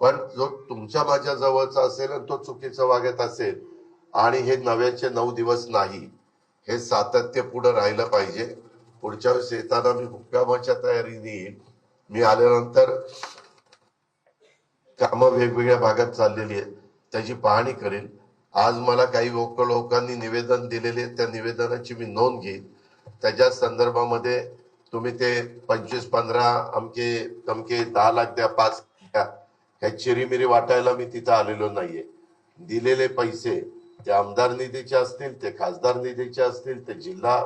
पण जो तुमच्या माझ्या जवळचा असेल आणि तो चुकीचं वागत असेल आणि हे नव्याचे नऊ दिवस नाही हे सातत्य पुढे राहिलं पाहिजे. पुढच्या वेळेस येताना मी हुक्कामाच्या तयारीने मी आल्यानंतर कामं वेगवेगळ्या भागात चाललेली आहेत त्याची पाहणी करेन. आज मला काही लोकांनी निवेदन दिलेले आहेत, त्या निवेदनाची मी नोंद घेईन. त्याच्या संदर्भामध्ये तुम्ही ते पंचवीस पंधरा अमके तमके दहा लाख द्या पाच द्या. ह्या चिरीमिरी वाटायला मी तिथं आलेलो नाहीये. दिलेले पैसे ते आमदार निधीचे असतील ते खासदार निधीचे असतील ते जिल्हा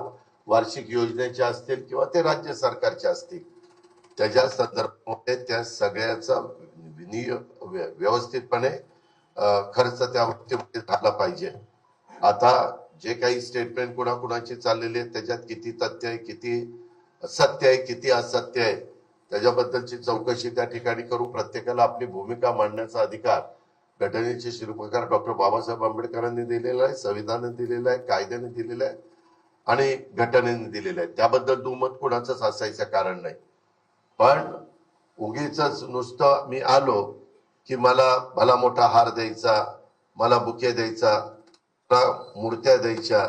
वार्षिक योजनेचे असतील किंवा ते राज्य सरकारचे असतील. त्याच्या संदर्भामध्ये त्या सगळ्याचा व्यवस्थितपणे खर्च त्या बाबतीमध्ये झाला पाहिजे. आता जे काही स्टेटमेंट कुणाकुणाची चाललेली आहेत त्याच्यात किती तथ्य आहे किती सत्य आहे किती असत्य आहे त्याच्याबद्दलची चौकशी त्या ठिकाणी करू प्रत्येकाला आपली भूमिका मांडण्याचा अधिकार घटनेचे शिल्पकार डॉक्टर बाबासाहेब आंबेडकरांनी दिलेला आहे संविधानाने दिलेला आहे कायद्याने दिलेला आहे आणि घटनेने दिलेलं आहे. त्याबद्दल दुमत कुणाचंच असायचं कारण नाही. पण उगीच नुसतं मी आलो की मला भला मोठा हार द्यायचा मला बुके द्यायचा मूर्त्या द्यायच्या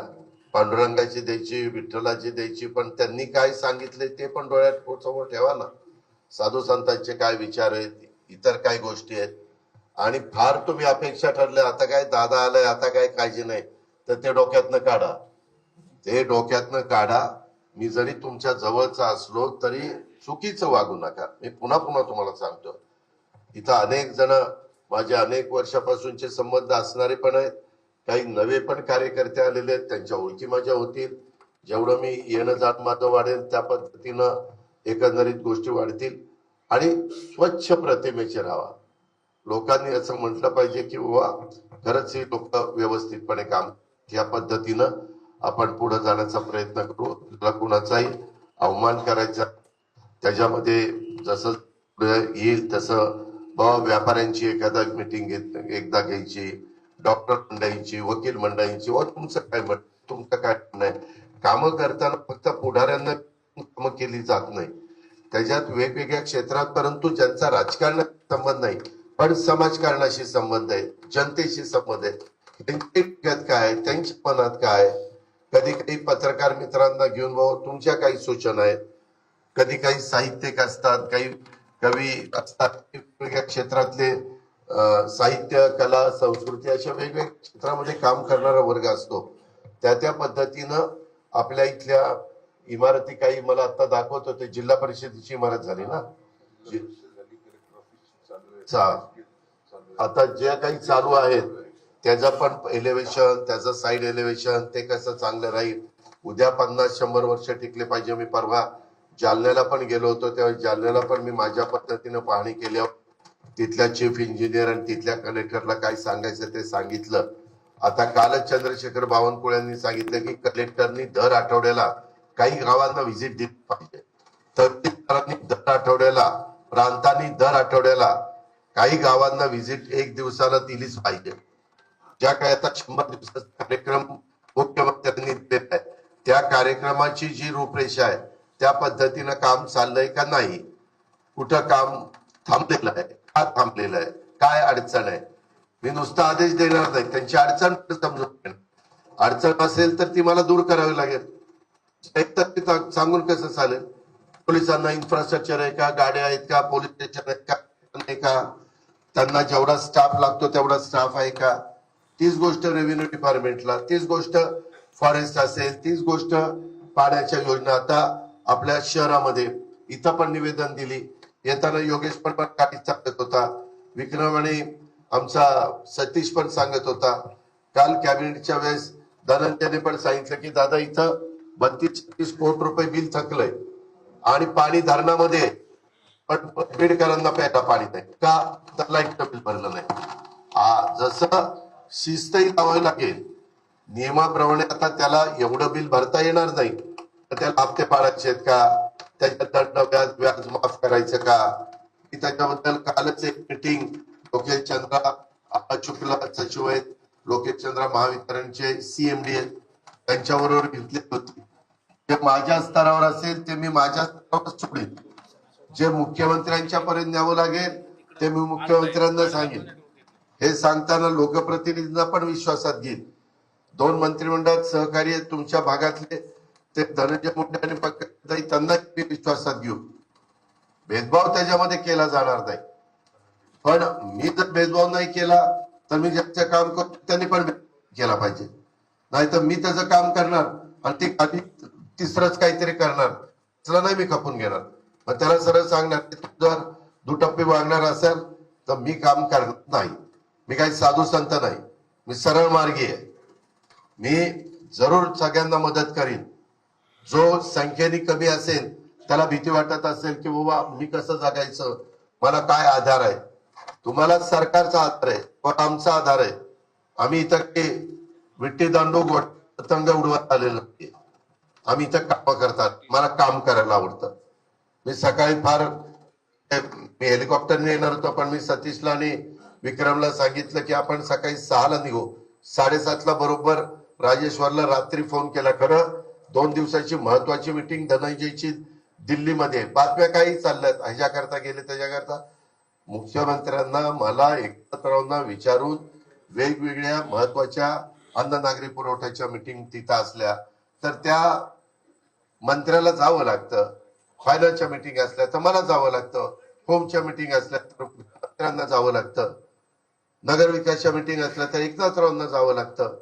पांडुरंगाची द्यायची विठ्ठलाची द्यायची पण त्यांनी काय सांगितले ते पण डोळ्यात समोर ठेवा ना. साधू संतांचे काय विचार आहेत इतर काय गोष्टी आहेत. आणि फार तुम्ही अपेक्षा ठरले आता काय दादा आलाय आता काय काळजी नाही तर ते डोक्यातनं काढा. ते डोक्यातनं काढा. मी जरी तुमच्या जवळचा असलो तरी चुकीचं वागू नका. मी पुन्हा पुन्हा तुम्हाला सांगतो. इथं अनेक जण माझे अनेक वर्षापासूनचे संबंध असणारे पण आहेत. काही नवे पण कार्यकर्ते आलेले आहेत त्यांच्या ओळखी माझ्या होतील. जेवढं मी येणं जात माझं वाढेल त्या पद्धतीनं एकंदरीत गोष्टी वाढतील आणि स्वच्छ प्रतिमेचे राहा लोकांनी असं म्हटलं पाहिजे की बाबा खरंच ही लोक व्यवस्थितपणे काम या पद्धतीनं आपण पुढे जाण्याचा प्रयत्न करू. तुला कुणाचाही अवमान करायचा त्याच्यामध्ये जसं पुढे येईल तसं बाबा व्यापाऱ्यांची एखादा मिटिंग घेत एकदा घ्यायची डॉक्टर मंडळींची वकील मंडळींची व तुमचं काय म्हण तुमचं काय म्हणणं आहे? कामं करताना फक्त पुढाऱ्यांना केली जात नाही. त्याच्यात वेगवेगळ्या क्षेत्रात परंतु ज्यांचा राजकारण संबंध नाही पण समाजकारणाशी संबंध आहे जनतेशी संबंध आहे. त्यांची काय आहे, त्यांच्या मनात काय आहे? कधी काही पत्रकार मित्रांना घेऊन भाऊ तुमच्या काही सूचना आहेत? कधी काही साहित्यिक असतात काही कवी असतात वेगवेगळ्या क्षेत्रातले साहित्य कला संस्कृती अशा वेगवेगळ्या क्षेत्रामध्ये काम करणारा वर्ग असतो. त्या त्या पद्धतीनं आपल्या इथल्या इमारती काही मला आता दाखवत होते जिल्हा परिषदेची इमारत झाली ना. चा- आता जे काही चालू आहेत त्याचा पण एलिव्हेशन त्याचं साईड एलिव्हेशन ते कसं चांगलं राहील? उद्या पन्नास शंभर वर्ष टिकले पाहिजे मी परवा. जालन्याला पण गेलो होतो तेव्हा जालन्याला पण मी माझ्या पद्धतीनं पाहणी केल्यावर तिथल्या चीफ इंजिनियर आणि तिथल्या कलेक्टरला काय सांगायचं ते सांगितलं. आता कालच चंद्रशेखर बावनकुळे यांनी सांगितलं की कलेक्टरनी दर आठवड्याला काही गावांना व्हिजिट दिली पाहिजे. तहसीलदारांनी दर आठवड्याला प्रांतांनी दर आठवड्याला काही गावांना व्हिजिट एक दिवसाला दिलीच पाहिजे. ज्या काय आता शंभर दिवसाचा कार्यक्रम मुख्यमंत्र्यांनी दिलेला आहे त्या कार्यक्रमाची जी रूपरेषा आहे त्या पद्धतीनं काम चाललंय का नाही? कुठं काम थांबलेलं आहे? का थांबलेलं आहे? काय अडचण आहे? मी नुसता आदेश देणार नाही. त्यांची अडचण समजून घेणार. अडचण असेल तर ती मला दूर करावी लागेल. ते सांगून कसं चालेल? पोलिसांना इन्फ्रास्ट्रक्चर आहे का? गाड्या आहेत का? पोलीस स्टेशन आहेत का? का? त्यांना जेवढा स्टाफ लागतो तेवढा स्टाफ आहे का? तीच गोष्ट रेव्हेन्यू डिपार्टमेंटला तीच गोष्ट फॉरेस्ट असेल तीच गोष्ट पाण्याच्या योजना. आता आपल्या शहरामध्ये इथं पण निवेदन दिली. येताना योगेश पण पण काही सांगत होता. विक्रम आणि आमचा सतीश पण सांगत होता. काल कॅबिनेटच्या वेळेस धनंजयने पण सांगितलं की दादा इथं बत्तीस तीस कोटी रुपये बिल थकलंय. आणि पाणी धरणामध्ये पण बेडकरांना प्यायला पाणी नाही. का? तर लाईटचं बिल भरलं नाही. जसं शिस्तही लावावी लागेल नियमाप्रमाणे आता त्याला एवढं बिल भरता येणार नाही. तर त्याला हप्ते पाडायचे आहेत का? त्याच्या दंड व्याज व्याज माफ करायचं का? मी त्याच्याबद्दल कालच एक मिटिंग लोकेश चंद्रा शुक्ला सचिव आहेत लोकेश चंद्रा महावितरणचे सीएमडी आहेत. त्यांच्याबरोबर घेतले जे माझ्या स्तरावर असेल ते मी माझ्या स्तरावर सोडेल जे मुख्यमंत्र्यांच्या पर्यंत न्यावं लागेल ते मी मुख्यमंत्र्यांना सांगेन. हे सांगताना लोकप्रतिनिधींना पण विश्वासात घेईन. दोन मंत्रिमंडळात सहकार्य तुमच्या भागातले ते धनंजय मुंडे आणि पंकजाई त्यांना मी विश्वासात घेऊ. भेदभाव त्याच्यामध्ये केला जाणार नाही. पण मी जर भेदभाव नाही केला तर मी ज्याचं काम करतो त्यांनी पण केला पाहिजे. नाही तर मी त्याचं काम करणार आणि ते खाली तिसरंच काहीतरी करणार. चला नाही मी खपून घेणार. मग त्याला सरळ सांगणार की जर दुटप्पी वागणार असेल तर मी काम करत नाही. मी काही साधू संत नाही. मी सरळ मार्गी आहे. मी जरूर सगळ्यांना मदत करीन. जो संख्येने कमी असेल त्याला भीती वाटत असेल की बाबा मी कसं जगायचं? मला काय आधार आहे? तुम्हाला सरकारचा आधार आहे व आमचा आधार आहे. आम्ही इथं विट्टी दांडू गोट पतंग उडवत आलेलो आहे. आम्ही इथं काम करतात. मला काम करायला आवडतं. मी सकाळी फार मी हेलिकॉप्टरने येणार होतो पण मी सतीशला आणि विक्रमला सांगितलं की आपण सकाळी सहाला निघू. साडेसातला बरोबर राजेश्वरला रात्री फोन केला. खरं दोन दिवसाची महत्वाची मिटिंग धनंजयची दिल्लीमध्ये. बातम्या काही चालल्यात. ह्याच्याकरता गेले त्याच्याकरता. मुख्यमंत्र्यांना मला एकत्रवांना विचारून वेगवेगळ्या महत्त्वाच्या अन्न नागरी पुरवठ्याच्या मिटिंग तिथं असल्या. तर त्या मंत्र्याला जावं लागतं. फायनान्सच्या मिटिंग असल्या तर मला जावं लागतं. होमच्या मिटिंग असल्या तर मंत्र्यांना जावं लागतं. नगरविकासच्या मिटिंग असल्या तर एकनाथरावांना जावं लागतं.